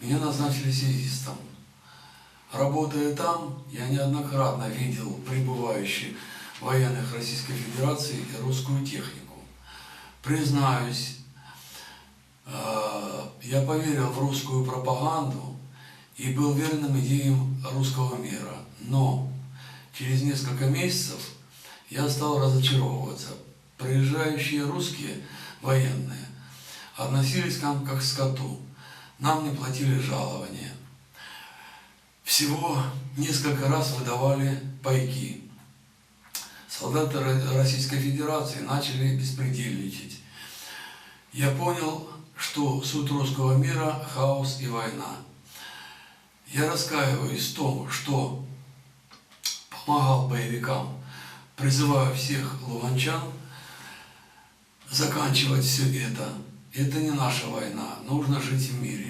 Меня назначили связистом. Работая там, я неоднократно видел прибывающих военных Российской Федерации и русскую технику. Признаюсь, э, я поверил в русскую пропаганду и был верным идеям русского мира. Но через несколько месяцев я стал разочаровываться. Приезжающие русские военные относились к нам как к скоту. Нам не платили жалования. Всего несколько раз выдавали пайки. Солдаты Ро- Российской Федерации начали беспредельничать. Я понял, что суть русского мира – хаос и война. Я раскаиваюсь в том, что помогал боевикам, призываю всех луганчан заканчивать все это. Это не наша война, нужно жить в мире.